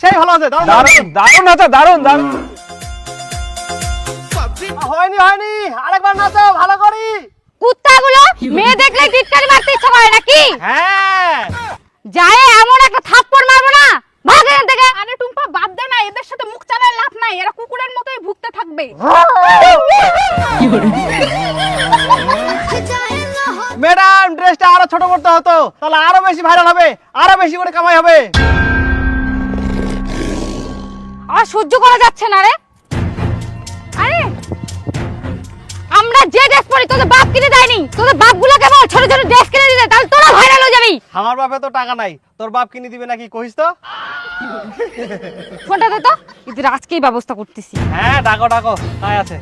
সেই দারুণ দারুণ। দারুণ দারুণ হয়নি হয়নি আরেকবার নাচো ভালো করি। কুত্তাগুলো মেয়ে দেখলে টিটকারি মারতে ইচ্ছা করে নাকি? হ্যাঁ। যায় এমন একটা থাপ্পড় মারবো না ভাগ এখান থেকে। আরে টুম্পা বাদ দে না এদের সাথে মুখ চালায় লাভ নাই এরা কুকুরের মতোই ভুগতে থাকবে। ম্যাডাম ড্রেসটা আরও ছোট করতে হতো তাহলে আরও বেশি ভাইরাল হবে আরও বেশি করে কামাই হবে। আর সহ্য করা যাচ্ছে না রে। আরে আমরা যে ড্রেস পরি তোদের বাপ কিনে দেয়নি। তোদের বাপগুলো কেমন ছোট ছোট ড্রেস কিনে দিতে তাহলে তোরা ভাইরাল হয়ে যাবি। আমার বাপে তো টাকা নাই তোর বাপ কিনে দিবে নাকি কহিস তো? ফোনটা দে তো এদের আজকেই ব্যবস্থা করতেছি। হ্যাঁ ডাকো ডাকো তাই আছে।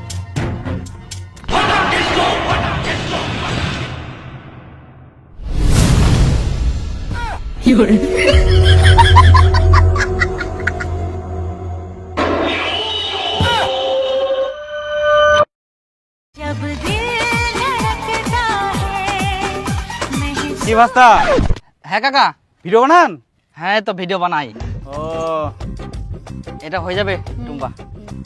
কি ভাস্তা হ্যাঁ কাকা। ভিডিও বানান? হ্যাঁ তো ভিডিও বানাই। ও। এটা হয়ে যাবে টুম্পা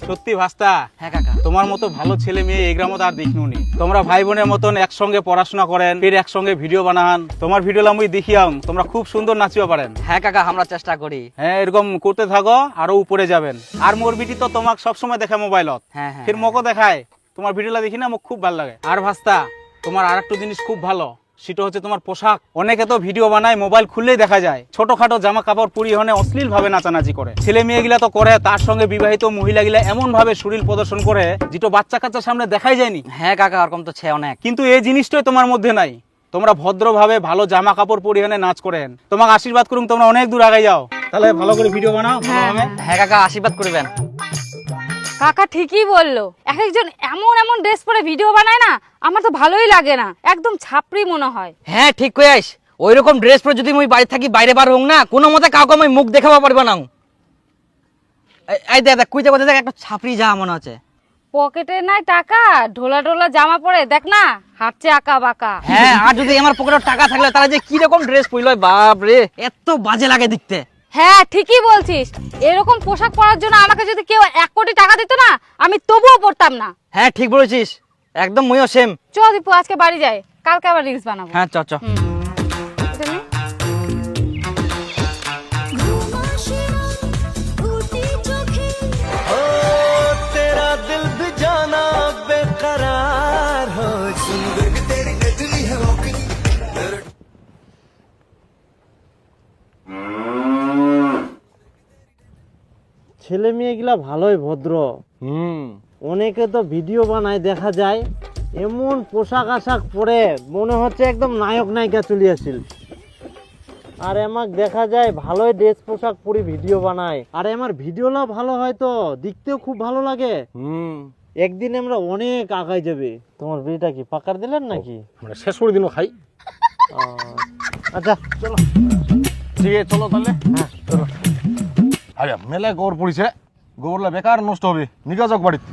সত্যি ভাস্তা? হ্যাঁ কাকা। তোমার মতো ভালো ছেলে মেয়ে এই গ্রামত আর দেখিনুনি তোমরা ভাই বোনের মতন একসঙ্গে পড়াশোনা করেন ফির একসঙ্গে ভিডিও বানান। তোমার ভিডিও আমি। দেখিয়াম তোমরা খুব সুন্দর নাচিও পারেন। হ্যাঁ কাকা আমরা চেষ্টা করি। হ্যাঁ এরকম করতে থাকো আরও উপরে যাবেন। আর মোর বিটি তো তোমাকে সবসময় দেখে মোবাইলত। হ্যাঁ হ্যাঁ ফির মকো দেখায়। তোমার ভিডিওটা দেখি না মোক খুব ভালো লাগে। আর ভাস্তা তোমার আর একটা জিনিস খুব ভালো। সেটা হচ্ছে তোমার পোশাক। অনেকে তো ভিডিও বানায় মোবাইল খুললেই দেখা যায়। ছোটখাটো জামা কাপড় পরিহনে অশ্লীল ভাবে নাচানাচি করে। ছেলে মেয়েগুলা তো করে তার সঙ্গে বিবাহিত মহিলাগুলা এমন ভাবে শরীর প্রদর্শন করে যেটা বাচ্চা কাচ্চার সামনে দেখাই যায়নি। হ্যাঁ কাকা ওরকম তো ছে অনেক। কিন্তু এই জিনিসটাই তোমার মধ্যে নাই। তোমরা ভদ্রভাবে ভালো জামা কাপড় পরিহনে নাচ করেন। তোমাকে আশীর্বাদ করুন তোমরা অনেক দূর আগে যাও। তাহলে ভালো করে ভিডিও বানাও ভালোভাবে। হ্যাঁ কাকা আশীর্বাদ করবেন। কাকা ঠিকই বলল। এক একজন এমন এমন ড্রেস পরে ভিডিও বানায় না আমার তো ভালোই লাগে না। একদম ছাপড়ি মনে হয়। হ্যাঁ ঠিক কই আইস ওই রকম ড্রেস পরে যদি মুই বাড়ি থাকি বাইরে বার হোক না কোনো মতে কাউকে আমি মুখ দেখাবা পারব না। এই- দেখ দেখ কুইতে দেখ একটা ছাপড়ি যা মনে হচ্ছে পকেটে নাই টাকা ঢোলা ঢোলা জামা পরে দেখ না হাঁটছে আঁকা বাঁকা। হ্যাঁ আর যদি আমার পকেটে টাকা থাকলে তারা যে কি রকম ড্রেস পরলো বাপ রে এত বাজে লাগে দেখতে। হ্যাঁ ঠিকই বলছিস। এরকম পোশাক পরার জন্য আমাকে যদি কেউ এক কোটি টাকা দিত না আমি তবুও পরতাম না। হ্যাঁ ঠিক বলেছিস। একদম ময়ো সেম চল দীপু আজকে বাড়ি যাই। কালকে আবার রিলস বানাবো। হ্যাঁ চ চ। ছেলে মেয়েগুলা ভালোই ভদ্র। হুম। অনেকে তো ভিডিও বানায় দেখা যায়। এমন পোশাক আশাক পরে মনে হচ্ছে একদম নায়ক নায়িকা চলে আসিল। আর আমাক দেখা যায় ভালোই ড্রেস পোশাক পরে ভিডিও বানায়। আর আমার ভিডিওলা ভালো হয় তো দেখতেও খুব ভালো লাগে। হুম। একদিন আমরা অনেক আগায় যাবে। তোমার বিয়েটা কি পাকার দিলেন নাকি? মানে শেষ করে দিন খাই। আচ্ছা চলো। ঠিক আছে চলো তাহলে। হ্যাঁ চলো। আরে মেলায় গোবর পড়িছে গোবরলা বেকার নষ্ট হবে। নিকা যাক বাড়িতে।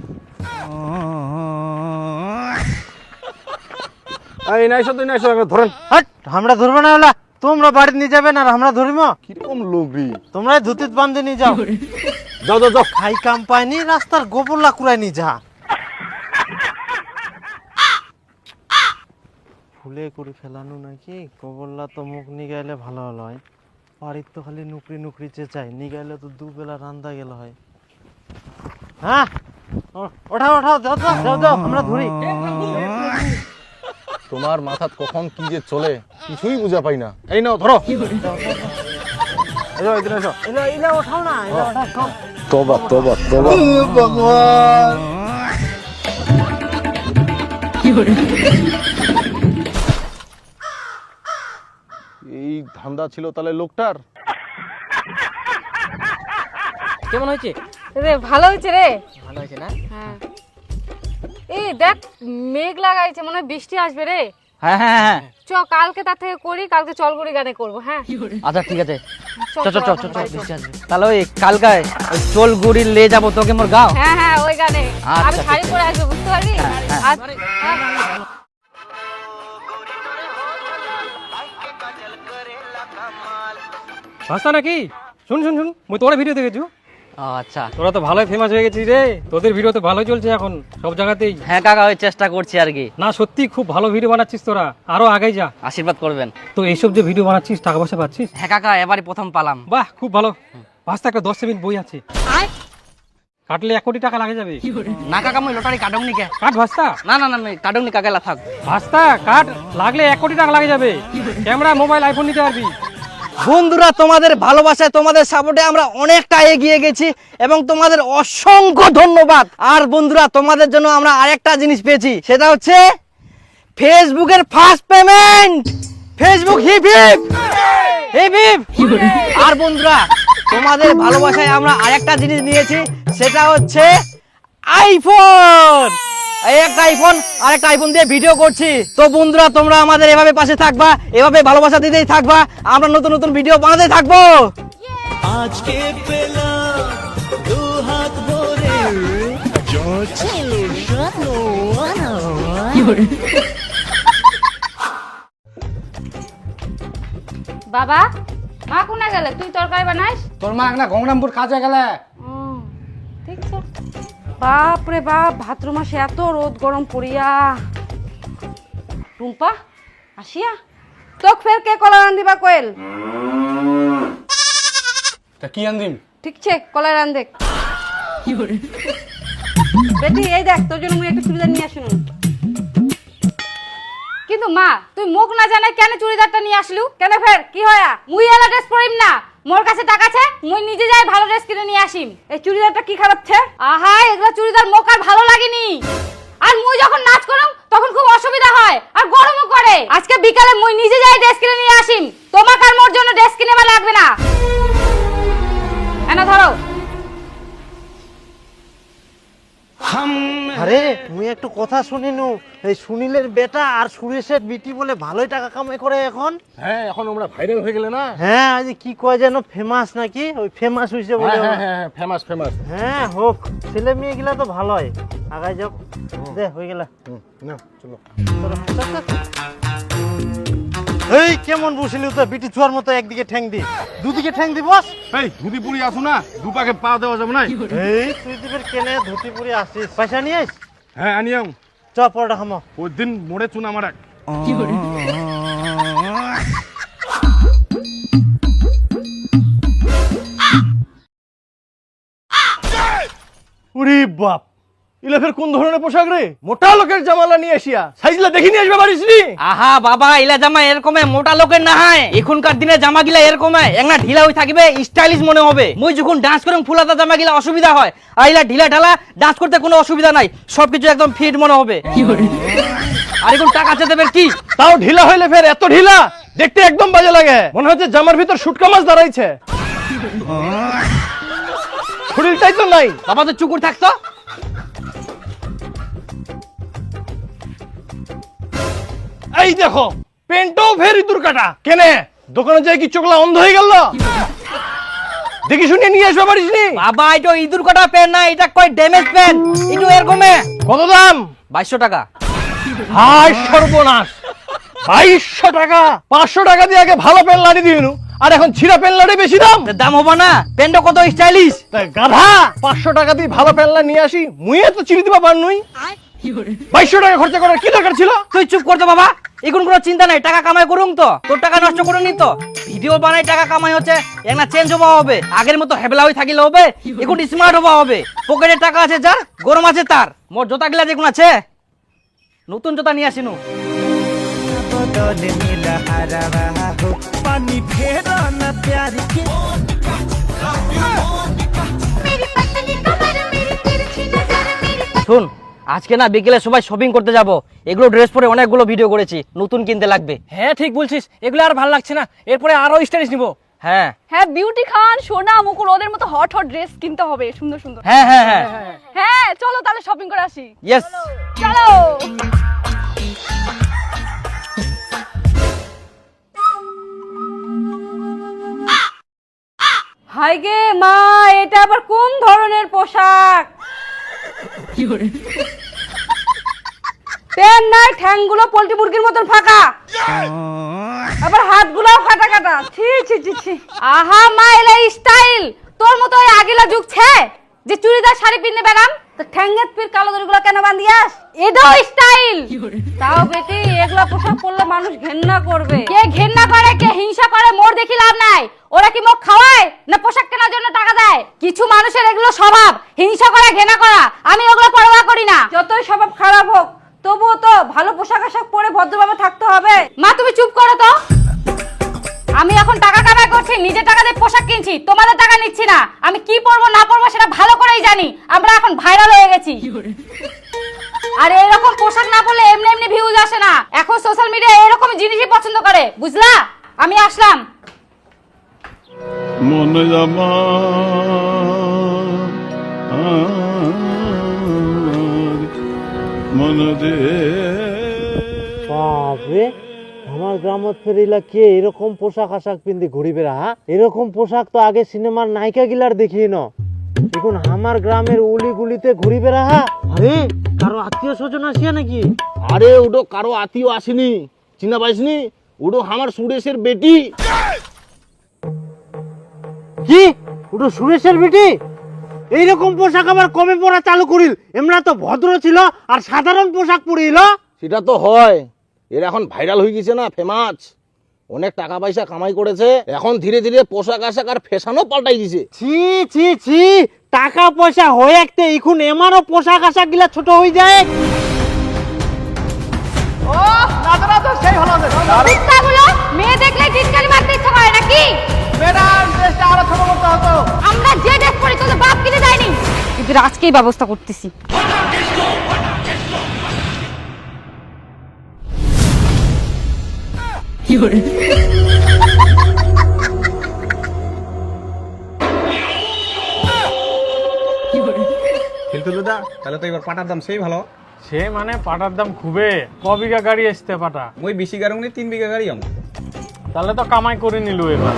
এই নাইছো তুই নাইছো ধরেন। হাট আমরা ধরবো না ওলা। তোমরা বাড়ি নিয়ে যাবেন আর আমরা ধরিব কীরকম লোক রে তোমরা ধুতিত বান্ধে নিয়ে যাও। যাও যাও যাও। খাই কাম রাস্তার গোবরলা কুড়াই নি যা। ফুলে করে ফেলানো নাকি? গোবরলা তো মুখ নিগাইলে ভালো হলো হয়। বাড়ির তো খালি নুকরি নুকরি চেঁচাই নিগাইলে তো দুবেলা রান্দা গেল হয়। হ্যাঁ? ও- ওঠাও ওঠাও যাও যাও যাও যাও আমরা ধরি। তোমার মাথাত কখন কি যে চলে কিছুই বুঝা পাই না। এই নাও ধরো। ওঠাও না তোবা তোবা তোবা। এই ধান্দা ছিল তাহলে লোকটার? কেমন হয়েছে? রে ভালো হয়েছে রে। ভালো হয়েছে না? হ্যাঁ। এই দেখ মেঘ লাগাইছে মনে হয় বৃষ্টি আসবে রে। হ্যাঁ হ্যাঁ হ্যাঁ চ কালকে তার থেকে করি কালকে চলগুড়ি গানে করব হ্যাঁ। আচ্ছা ঠিক আছে। চ, চ চ চ এখন চ চ বাড়ি চ। বৃষ্টি আসবে তাহলে ওই কালকায় ওই চোল গুড়ি লে যাব তোকে মোর গাও? হ্যাঁ হ্যাঁ ওই গানে। আচ্ছা, আমি শাড়ি পরে আসব বুঝতে পারবি আর হ্যাঁ। ভাস্তা নাকি? শুন শুন শুন মুই তোরা ভিডিও দেখেছু আচ্ছা। তোরা তো ভালোই ফেমাস হয়ে গেছিস রে। তোদের ভিডিও তো ভালোই চলছে এখন সব জায়গাতেই। হ্যাঁ কাকা ওই চেষ্টা করছি আর কি। না সত্যি খুব ভালো ভিডিও বানাচ্ছিস তোরা। আরও আগে যা। আশীর্বাদ করবেন। তো এইসব যে ভিডিও বানাচ্ছিস টাকা পয়সা পাচ্ছিস? হ্যাঁ কাকা এবারই প্রথম পালাম। বাহ খুব ভালো। পাঁচটা একটা দশ সেকেন্ড বই আছে। কাটলে এক কোটি টাকা লাগে যাবে। না কাকা মুই লটারি কাটুনি কে? কাট ভাস্তা। না না না আমি কাটুনি কাকালা থাক। ভাস্তা কাট লাগলে এক কোটি টাকা লাগে যাবে। ক্যামেরা মোবাইল আইফোন নিতে পারবি। বন্ধুরা, তোমাদের ভালোবাসায়, তোমাদের সাপোর্টে আমরা অনেকটা এগিয়ে গেছি এবং তোমাদের অসংখ্য ধন্যবাদ। আর বন্ধুরা, তোমাদের জন্য আমরা আরেকটা জিনিস পেয়েছি, সেটা হচ্ছে ফেসবুকের first payment Facebook hip hip. Hip hip. আর বন্ধুরা, তোমাদের ভালোবাসায় আমরা আরেকটা জিনিস নিয়েছি, সেটা হচ্ছে আইফোন এই একটা আইফোন আর একটা আইফোন দিয়ে ভিডিও করছি। তো বন্ধুরা তোমরা আমাদের এভাবে পাশে থাকবা এভাবে ভালোবাসা দিতেই থাকবা আমরা নতুন নতুন ভিডিও বানাতে থাকব। বাবা মা কোনা গেলে? তুই তরকারি বানাইস তোর মা না গঙ্গরামপুর কাজে গেলে। ঠিক আছে। বাপ রে বাপ ভাদ্র মাসে এত রোদ গরম পড়িয়া। টুম্পা আসিয়া। তোক ফের কে কলা রান্ধিবা কোয়েল তা কি আনদিম? ঠিক আছে কলা রান্ধে। বেটি এই দেখ তোর জন্য মুই একটা চুড়িদার নিয়ে আসুন। কিন্তু মা তুই মুখ না জানে কেন চুড়িদারটা নিয়ে আসলু? কেন ফের? কি হয়া? মুই এলা ড্রেস পরিম না। মোর কাছে টাকা আছে, মুই নিজে যাই ভালো ড্রেস কিনে নিয়ে আসিম। এই চুড়িদারটা কি খারাপ ছে আহা, এগুলো চুড়িদার মোক আর ভালো লাগেনি। আর মুই যখন নাচ করম, তখন খুব অসুবিধা হয়, আর গরমও করে। আজকে বিকালে মুই নিজে যাই ড্রেস কিনে নিয়ে আসিম। একটু কথা শুনিনু এই সুনীলের বেটা আর সুরেশের বিটি বলে ভালোই টাকা কামাই করে এখন। হ্যাঁ এখন আমরা ভাইরাল হয়ে গেলে না? হ্যাঁ আজ কি কয় যেন ফেমাস নাকি? ওই ফেমাস হইছে বলে। হ্যাঁ হ্যাঁ হ্যাঁ ফেমাস ফেমাস হ্যাঁ হোক ছেলে মেয়ে গুলা তো ভালোই। আগাই যাও। দে হয়ে গেল। না চলো। এই কেমন বসিলি তো বিটি চুয়ার মতো একদিকে ঠ্যাং দি। দুদিকে ঠ্যাং দি বস। এই ধুতি পুরি আসো না? দুপাকে পা দেওয়া যাবে না এই তুই দিবের কেনে ধুতি পুরি আসিস? পয়সা নিয়ে আইস? হ্যাঁ আনিয়াম চ পরোটা খামো। ওই দিন মোড়ে চুনা মারা উরি বাপ। ইলে ফের কোন ধরনের পোশাক রে? মোটা লোকের জামালা নিয়ে আসিয়া। সাইজলা দেখি নিয়ে আসবে নি আহা বাবা ইলা জামা এরকমে মোটা লোকের না হয়। এখনকার দিনে জামা গিলা এরকম একনা ঢিলা হয়ে থাকবে স্টাইলিশ মনে হবে। মুই যখন ডান্স করুম ফুলাতা জামা গিলা অসুবিধা হয়। আর ইলা ঢিলা ঢালা ডান্স করতে কোনো অসুবিধা নাই। সবকিছু একদম ফিট মনে হবে। আর এখন টাকা চেতে দেবে কি? তাও ঢিলা হইলে ফের এত ঢিলা? দেখতে একদম বাজে লাগে। মনে হচ্ছে জামার ভিতর শুটকা মাছ দাঁড়াইছে। শরীরটাই তো নাই। বাবা তো চুকুর থাকতো? এই দেখো পেন্টও ফের ইঁদুর কাটা কেনে? দোকানে যাই কি চোখলা অন্ধ হয়ে গেল? দেখি শুনে নিয়ে আসবে পারিস নি বাবা এটা ইঁদুর কাটা পেন না এটা কয় ড্যামেজ পেন? এটা এরকমে কত দাম? বাইশশো টাকা। হাই সর্বনাশ। বাইশশো টাকা। পাঁচশো টাকা দিয়ে আগে ভালো পেন লাড়ি দিনু আর এখন ছিঁড়া পেন লাড়ি বেশি দাম? তা দাম হবে না। পেনটা কত স্টাইলিশ তাই গাধা পাঁচশো টাকা দিয়ে ভালো পেনলা নিয়ে আসি। মুইয়ে তো চিনি দিবা পার নই বাইশশো টাকা খরচা করার কি দরকার ছিল? তুই চুপ করতো বাবা। এখন কোনো চিন্তা নাই টাকা কামাই করুন তো। তোর টাকা নষ্ট করুন তো। ভিডিও বানাই টাকা কামাই হচ্ছে একটা চেঞ্জ হওয়া হবে। আগের মতো হেবলা হয়ে থাকিলে হবে এখন স্মার্ট হওয়া হবে। পকেটে টাকা আছে যার গরম আছে তার। মোর জোতা গিলা যেগুলো আছে। নতুন জোতা নিয়ে আসিনু। শুন আজকে না বিকেলে সবাই শপিং করতে যাব। এগুলো ড্রেস পরে অনেকগুলো ভিডিও করেছি নতুন কিনতে লাগবে। হ্যাঁ ঠিক বলছিস। এগুলো আর ভালো লাগছে না। এরপরে আরও স্টাইলিশ নিবো। হ্যাঁ। হ্যাঁ বিউটি খান সোনা মুকুল ওদের মতো হট হট ড্রেস কিনতে হবে। সুন্দর সুন্দর। হ্যাঁ হ্যাঁ হ্যাঁ। হ্যাঁ চলো তাহলে শপিং করে আসি। ইয়েস চলো। হাই গে মা এটা আবার কোন ধরনের পোশাক? নাই, ঠ্যাংগুলো পোল্ট্রি মুরগির মতন ফাঁকা। আবার কাটা। ছি আহা মা এলা স্টাইল তোর মতো আগিলা যে চুড়িদার শাড়ি পিনে বেড়াম তো ঠ্যাঙ্গের পির কালো দড়িগুলো কেন বান্ধিয়াস? এটাও স্টাইল তাও বেটি এগুলা পোশাক পরলে মানুষ ঘেন্না করবে। কে ঘেন্না করে কে হিংসা করে মোর দেখি লাভ নাই। ওরা কি মোক খাওয়ায় না পোশাক কেনার জন্য টাকা দেয়? কিছু মানুষের এগুলো স্বভাব হিংসা করা ঘেন্না করা। আমি ওগুলো পরোয়া করি না। যতই স্বভাব খারাপ হোক তবুও তো ভালো পোশাক আশাক পরে ভদ্রভাবে থাকতে হবে। মা তুমি চুপ করো তো। আমি এখন টাকা কামাই করছি নিজের টাকা দিয়ে পোশাক কিনছি তোমাদের টাকা নিচ্ছি না। আমি কি পরবো না পরবো সেটা ভালো করেই জানি। আমরা এখন ভাইরাল হয়ে গেছি। আর এরকম পোশাক না পরলে এমনি এমনি ভিউজ আসে না। এখন সোশ্যাল মিডিয়া এরকম জিনিসই পছন্দ করে বুঝলা? আমি আসলাম। মন জামা। মন দে আমার গ্রামত ফেরিলা কে এরকম পোশাক আশাক পিন্দি ঘুরি বেড়া হা? এরকম পোশাক তো আগে সিনেমার নায়িকা গিলার দেখি ন এখন আমার গ্রামের উলি গুলিতে ঘুরি বেড়া হা? আরে কারও আত্মীয় স্বজন আসিয়া নাকি? আরে ওটো কারও আত্মীয় আসেনি। চিনা পাইসনি? ওটো আমার সুরেশের বেটি। কি? ওটা সুরেশের বেটি? এইরকম পোশাক আবার কমে পরা চালু করিল? এমরা তো ভদ্র ছিল আর সাধারণ পোশাক পরিল। সেটা তো হয়। এর এখন ভাইরাল হয়ে গেছে না ফেমাস। অনেক টাকা পয়সা কামাই করেছে এখন ধীরে ধীরে পোশাক আশাক আর ফ্যাশনও পাল্টাই দিছে। ছি ছি ছি টাকা পয়সা হয়ে একটা এখন এমারও পোশাক আশাক গিলা ছোট হয়ে যায়। ও নাতো নাতো সেই হলো কুত্তাগুলো মেয়ে দেখলে টিটকারি মারতে ইচ্ছা করে নাকি? ম্যাডাম ড্রেসটা আরও ছোট করতে হতো আমরা যে ড্রেস পরি তোদের বাপ কিনে দেয়নি। কিন্তু আজকেই ব্যবস্থা করতেছি। কিন্তু দাদা তাহলে তো এবার পাটার দাম সেই ভালো। সে মানে পাটার দাম খুবে। ক বিঘা গাড়ি আসতে পাটা? ওই বেশি গাড়ি মানে তিন বিঘা গাড়ি আমার তাহলে তো কামাই করে নিল এবার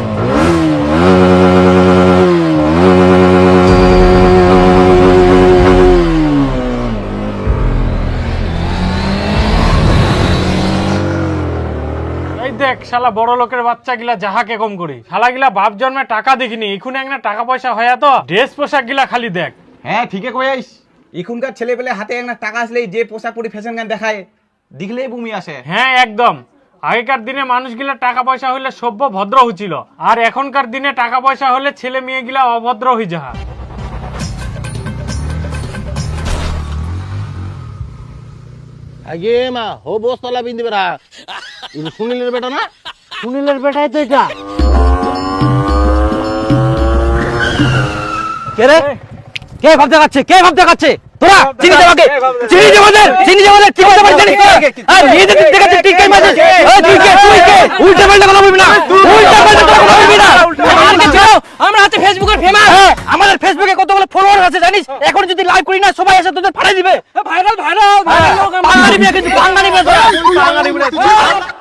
এই দেখ শালা বড় লোকের বাচ্চা গিলা যাহাকে কম করি। শালা গিলা বাপ জন্মে টাকা দেখিনি এখন একটা টাকা পয়সা হয়া তো ড্রেস পোশাক গিলা খালি দেখ। হ্যাঁ ঠিকই কইস এখনকার ছেলে পেলে হাতে একটা টাকা আসলেই যে পোশাক পরে ফ্যাশন গান দেখায় দেখলেই বমি আসে। হ্যাঁ একদম। আগেকার দিনে মানুষগুলা টাকা পয়সা হলে সভ্য ভদ্র হচ্ছিল আর এখনকার দিনে টাকা পয়সা হলে ছেলে মেয়েগুলা অভদ্র হয়ে যাহা। আগে মা হো বিন্দি বেড়া। সুনীলের বেটা না? সুনীলের বেটাই তো এটা। কে রে? কে ভাব দেখাচ্ছে কে ভাব দেখাচ্ছে তোরা চিনি দেবাকে চিনি দেবাদের চিনি দেবাদের কি? বলতে আর দিক দেখাচ্ছে ঠিক আছে এই তুই কে? তুই কে? উল্টা পাল্টা কথা বলবি না? উল্টা পাল্টা কথা বলবি না? আমরা হচ্ছে ফেসবুকের ফেমাস আমাদের ফেসবুকে কতগুলো ফলোয়ার আছে জানিস? এখন যদি লাইভ করি না সবাই এসে তোদের ফাড়াই দিবে। ভাইরাল ভাইরাল ভাইরাল বাঙালি মেয়ে কিন্তু বাঙালি মেয়ে বাঙালি মেয়ে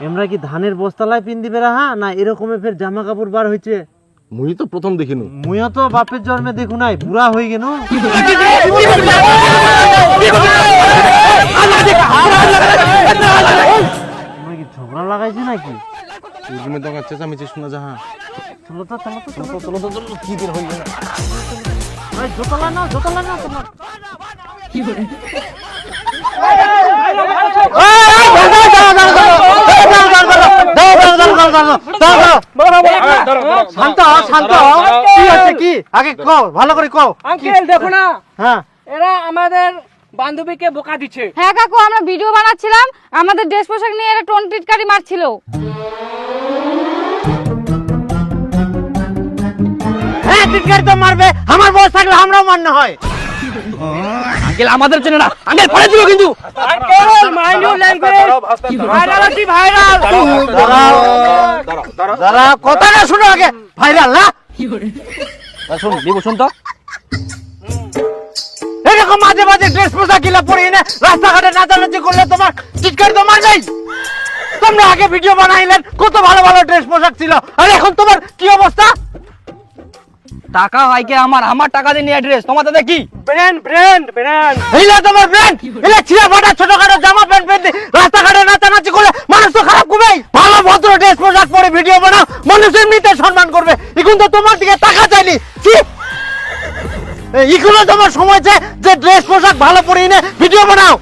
এমরা কি ধানের বস্তালায় পিন্দি বেড়া হা না এরকমে ফের জামা কাপড় বার হইছে? মুই তো প্রথম দেখিনু মুইও তো বাপের জন্মে দেখু নাই বুড়া হয়ে গেল কি ঝগড়া লাগাইছে নাকি? তুমি তো চেঁচামেচি শোনা যাহা চলো তো চলো তো চলো চলো তো চলো কি বের হইল না। ভাই জোতলা নাও জোতলা নাও তোমার। শান্ত শান্ত। কি হচ্ছে কি? আগে কও ভালো করে কও। আঙ্কেল দেখো না। হ্যাঁ। এরা আমাদের বান্ধবীকে বোকা দিচ্ছে। হ্যাঁ কাকু আমরা ভিডিও বানাচ্ছিলাম। আমাদের ড্রেস পোশাক নিয়ে এরা টোন টিটকারি মারছিল। তো মারবে। আমার বয়স থাকলে আমরাও মান্য হয়। আঙ্কেল আমাদের জন্য না। আঙ্কেল পরে দিও কিন্তু। আঙ্কেল ল্যাঙ্গুয়েজ ভাইরাল আছি ভাইরাল। দাঁড়া কথাটা শুনো আগে। ভাইরাল না? শুন দিব শুন তো। এরকম মাঝে মাঝে ড্রেস পোশাক গিলা পরিয়ে না রাস্তাঘাটে নাচানাচি করলে তোমার চিৎকার তো মারবেই। তোমরা আগে ভিডিও বানাইলেন কত ভালো ভালো ড্রেস পোশাক ছিল। আর এখন তোমার কি অবস্থা? টাকা হয় কি আমার আমার টাকা দিয়ে নিয়ে ড্রেস তোমার তাতে কি? ব্র্যান্ড ব্র্যান্ড ব্র্যান্ড এইলা তোমার ব্র্যান্ড এলা ছিঁড়া ফাটা ছোটখাটো জামা প্যান্ট পরে রাস্তাঘাটে নাচানাচি করলে মানুষ তো খারাপ করবে ভালো ভদ্র ড্রেস পোশাক পরে ভিডিও বানাও মানুষ এমনিতে সম্মান করবে। এখন তো তোমার দিকে টাকা চাইনি। কি এগুলো তোমার সময় আছে যে ড্রেস পোশাক ভালো পরে এনে ভিডিও বানাও।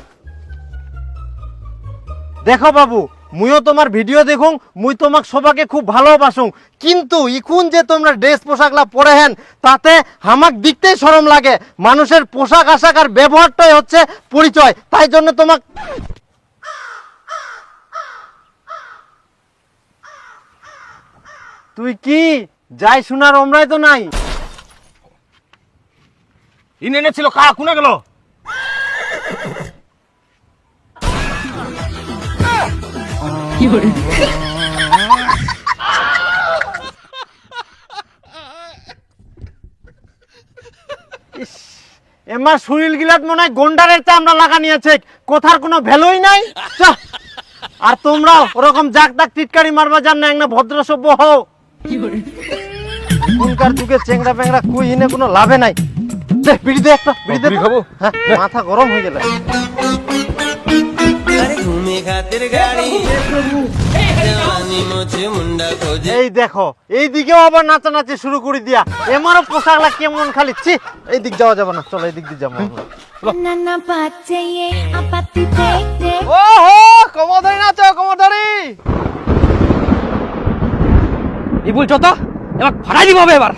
দেখো বাবু মুইও তোমার ভিডিও দেখুন মুই তোমাক সবাকে খুব ভালোবাসুং। কিন্তু ইখুন যে তোমরা ড্রেস পোশাকলা পরে হেন, তাতে হামাক দেখতেই শরম লাগে। মানুষের পোশাক, আশাক আর ব্যবহারটাই হচ্ছে পরিচয়। তাই জন্য তোমাক তুই কি? যাই শোনার অমরাই তো নাই। ইনে এনেছিল কা কোনে গেল? এমার শরীর গিলাত মনে হয় গন্ডারের চামড়া লাগানি আছে কথার কোনো ভ্যালুই নাই? আর তোমরা ওরকম জাক দাক টিটকারি মারবা জান না একটা ভদ্র সভ্য হও। এখনকার যুগে চেংড়া পেংড়া কুই হিনে কোনো লাভে নাই। বিড়ি দে একটা বিড়ি দে খাব? হ্যাঁ মাথা গরম হয়ে গেল। এই দেখো এই দিকেও আবার নাচানাচি শুরু করে দিয়া এমারও পোশাকলা কেমন খালি ছি এই দিক যাওয়া যাবে না চলো এই দিক দিয়ে যাব ওহো কমরদারি নাচো কমরদারি ই বলছো তো এবার ফাটাই দিব হবে এবার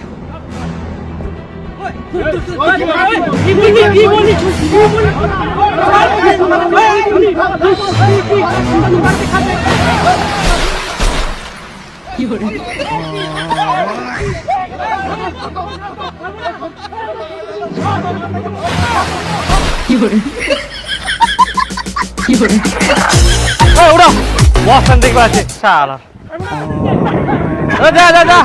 ওরা বস্তান দেখবে আছে শালা। যা যা যা।